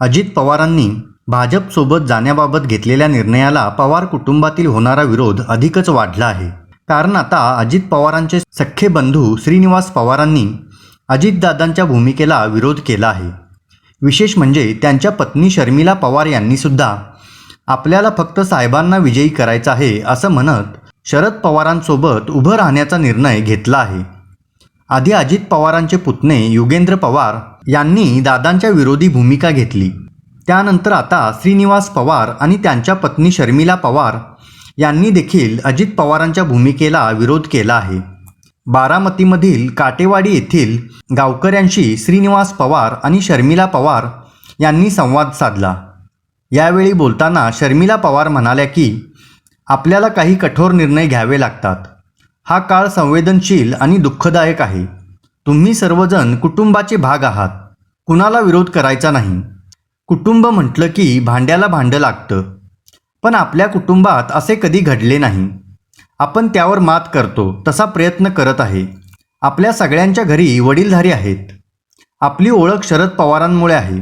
अजित पवारांनी भाजपसोबत जाण्याबाबत घेतलेल्या निर्णयाला पवार कुटुंबातील होणारा विरोध अधिकच वाढला आहे. कारण आता अजित पवारांचे सख्खे बंधू श्रीनिवास पवारांनी अजितदादांच्या भूमिकेला विरोध केला आहे. विशेष म्हणजे त्यांच्या पत्नी शर्मिला पवार यांनीसुद्धा आपल्याला फक्त साहेबांना विजयी करायचं आहे असं म्हणत शरद पवारांसोबत उभं राहण्याचा निर्णय घेतला आहे. आधी अजित पवारांचे पुतणे युगेंद्र पवार यांनी दादांच्या विरोधी भूमिका घेतली. त्यानंतर आता श्रीनिवास पवार आणि त्यांच्या पत्नी शर्मिला पवार यांनी देखील अजित पवारांच्या भूमिकेला विरोध केला आहे. बारामतीमधील काटेवाडी येथील गावकऱ्यांशी श्रीनिवास पवार आणि शर्मिला पवार यांनी संवाद साधला. यावेळी बोलताना शर्मिला पवार म्हणाल्या की आपल्याला काही कठोर निर्णय घ्यावे लागतात. हा काळ संवेदनशील आणि दुःखदायक आहे. तुम्ही सर्वजण कुटुंबाचे भाग आहात. कुणाला विरोध करायचा नाही. कुटुंब म्हटलं की भांड्याला भांडं लागतं. पण आपल्या कुटुंबात असे कधी घडले नाही. आपण त्यावर मात करतो तसा प्रयत्न करत आहे. आपल्या सगळ्यांच्या घरी वडीलधारी आहेत. आपली ओळख शरद पवारांमुळे आहे.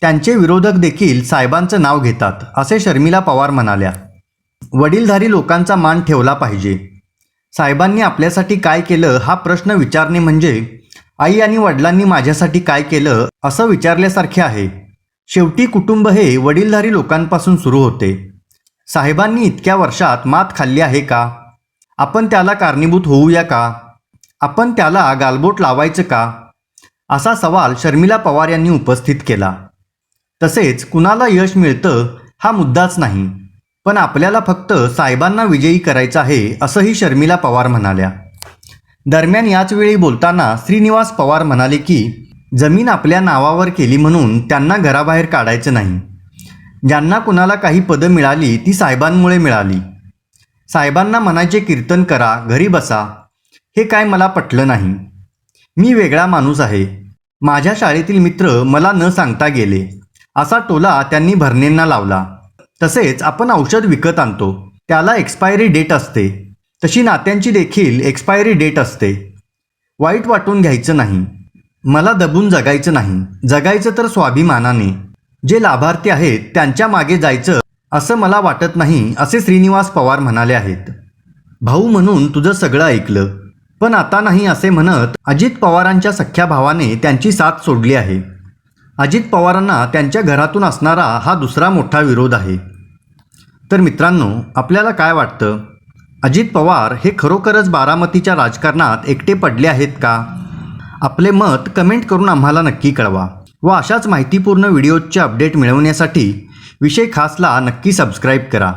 त्यांचे विरोधक देखील साहेबांचं नाव घेतात असे शर्मिला पवार म्हणाल्या. वडीलधारी लोकांचा मान ठेवला पाहिजे. साहेबांनी आपल्यासाठी काय केलं हा प्रश्न विचारणे म्हणजे आई आणि वडिलांनी माझ्यासाठी काय केलं असं विचारल्यासारखे आहे. शेवटी कुटुंब हे वडीलधारी लोकांपासून सुरू होते. साहेबांनी इतक्या वर्षात मात खाल्ली आहे का? आपण त्याला कारणीभूत होऊया का? आपण त्याला गालबोट लावायचं का? असा सवाल शर्मिला पवार यांनी उपस्थित केला. तसेच कुणाला यश मिळतं हा मुद्दाच नाही. पण आपल्याला फक्त साहेबांना विजयी करायचं आहे असंही शर्मिला पवार म्हणाल्या. दरम्यान याचवेळी बोलताना श्रीनिवास पवार म्हणाले की जमीन आपल्या नावावर केली म्हणून त्यांना घराबाहेर काढायचं नाही. ज्यांना कुणाला काही पदं मिळाली ती साहेबांमुळे मिळाली. साहेबांना म्हणायचे कीर्तन करा घरी बसा. हे काय मला पटलं नाही. मी वेगळा माणूस आहे. माझ्या शाळेतील मित्र मला न सांगता गेले. असा टोला त्यांनी भरणेंना लावला. तसेच आपण औषध विकत आणतो. त्याला एक्सपायरी डेट असते. तशी नात्यांची देखील एक्सपायरी डेट असते. वाईट वाटून घ्यायचं नाही. मला दबून जगायचं नाही. जगायचं तर स्वाभिमानाने. जे लाभार्थी आहेत त्यांच्या मागे जायचं असं मला वाटत नाही असे श्रीनिवास पवार म्हणाले आहेत. भाऊ म्हणून तुझं सगळं ऐकलं. पण आता नाही असे म्हणत अजित पवारांच्या सख्ख्या भावाने त्यांची साथ सोडली आहे. अजित पवारांना त्यांच्या घरातून असणारा हा दुसरा मोठा विरोध आहे. तर मित्रांनो आपल्याला काय वाटतं? अजित पवार हे खरोखरच बारामतीच्या राजकारणात एकटे पडले आहेत का? आपले मत कमेंट करून आम्हाला नक्की कळवा व अशाच माहितीपूर्ण व्हिडिओजचे अपडेट मिळवण्यासाठी विषय खासला नक्की सबस्क्राईब करा.